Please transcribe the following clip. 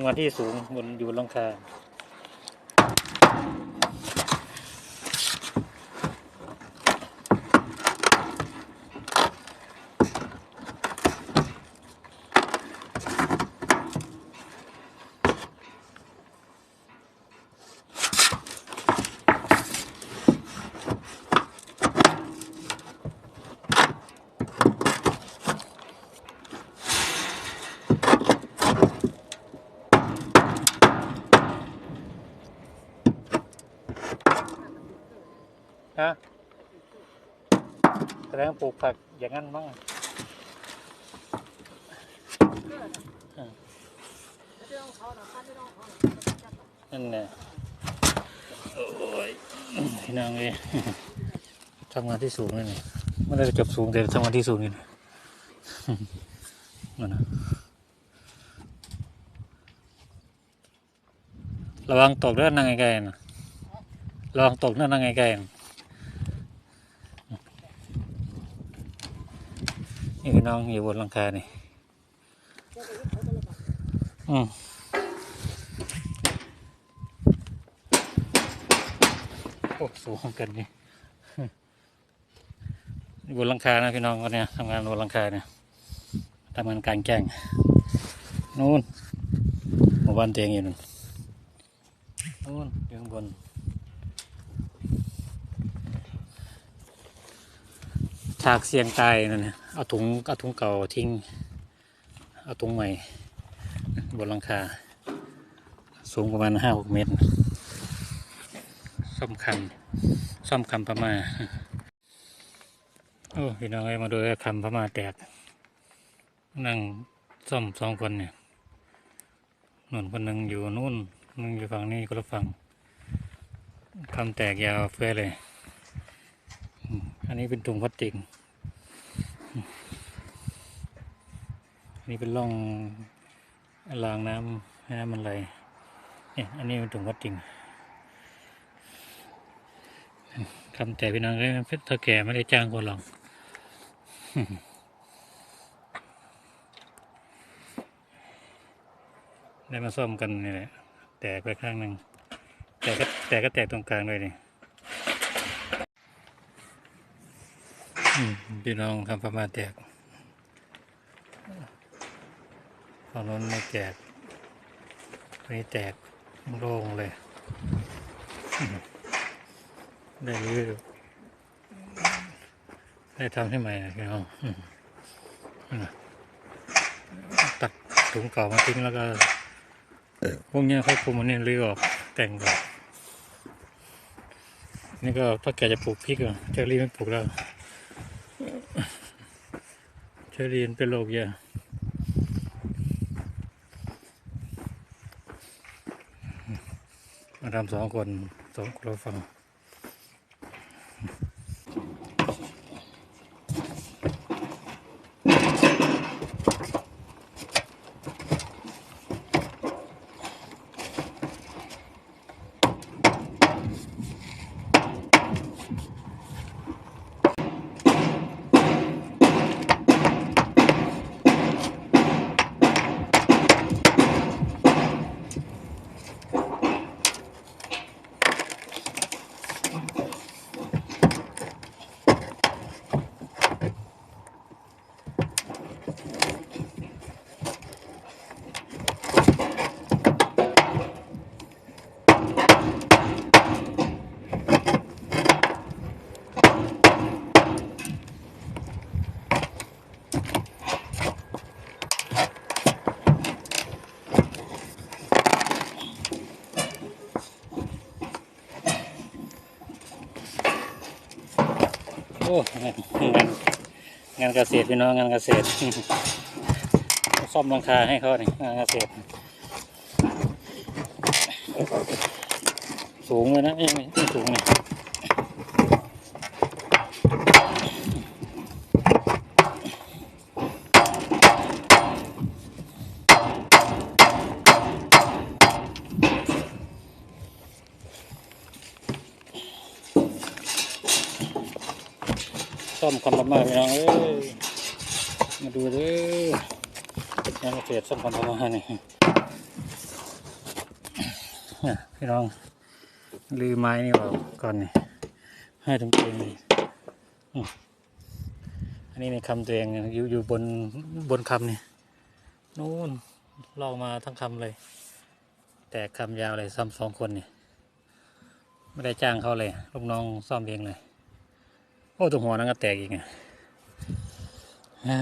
ำงานที่สูงบนอยู่บนหลังคา ฮะแสดงปลูกผักอย่างนั้นมั้งนั่นแหละโอ้ยพี่นางเลยทำงานที่สูงเลยนี่ไม่ได้จบสูงแต่ทำงานที่สูงนี่นะนั่นนะระวังตกเด้อนั่งไกลๆนะระวังตกเด้อนั่งไกลๆ นี่คือน้องอยู่บนหลังคานี่อืมโอ้สูงกันนี่บนหลังคานะพี่น้องคนเนี้ยทำงานบนหลังคาเนี่ยทำงานกลางแจ้งนู่นหมู่บ้านเตียงอยู่นู่นนู่นอยู่ข้างบนฉากเสียงตายนั่นเนี่ย เอาถุงเอาถุงเก่าทิ้ง เอาถุงใหม่ บนหลังคา สูงประมาณห้าหกเมตรซ่อมคันซ่อมคำประมาโอ้พี่น้องเอ้ยมาดูคำพม่าแตก นั่งซ่อมสองคนเนี่ยหนุนคนหนึ่งอยู่นู่นหนึ่งอยู่ฝั่งนี้คนละฝั่งคำแตกยาวเฟ้เลย อันนี้เป็นถุงพลาสติก นนี้เป็นร่องรางน้ำน้ำมันไหลเนี่ยอันนี้เป็นถุงพลาสติกคำแต่พี่น้องเอ้ยเท่าแก่ไม่ได้จ้างคนหรอกได้มาซ่อมกันนี่แหละแตกไปข้างหนึ่งแต่ก็แต่ก็แตกตรงกลางด้วยนี่อืม พี่น้องทำประมาณแตกฝั่งโน้นไม่แตกตรงนี้แตกโล่งเลย ได้รื้อได้ทำให้ใหม่พี่น้องอืมนั่นน่ะตัดถุงเก่ามาทิ้งแล้วก็พวกเนี้ยเขาคุมมันเนี่ยรื้อออกแต่งก่อนนี่ก็ถ้าแกจะปลูกพริกอะเชอรี่ไม่ปลูกแล้ว ชอรี่มันเป็นโรคยอะมาทำสองคนสองคนละฝั่ง โอ้งานงานเกษตรพี่น้องงานเกษตรซ่อมหลังคาให้เขาเนี่ยงานเกษตร สูงเลยนะไม่ไม่สูงเลย ซ่อมคำประมาณพี่น้องเอ้ยมาดูเด้องานเกษตรซ่อมคำประมาณนี่เนี่พี่น้องลือไม้นี่ออกก่อนนี่ให้ตรงเตียงนี่อันนี้ในคำตัวเองอยู่อยู่บนบนคำนี่นู่นลอกมาทั้งคำเลย แต่คำยาวเลยซ้ำสองคนนี่ไม่ได้จ้างเขาเลยลูกน้องซ่อมเองเลย โอ้ตัวหัวนั่นก็แตกอีกไงอ่า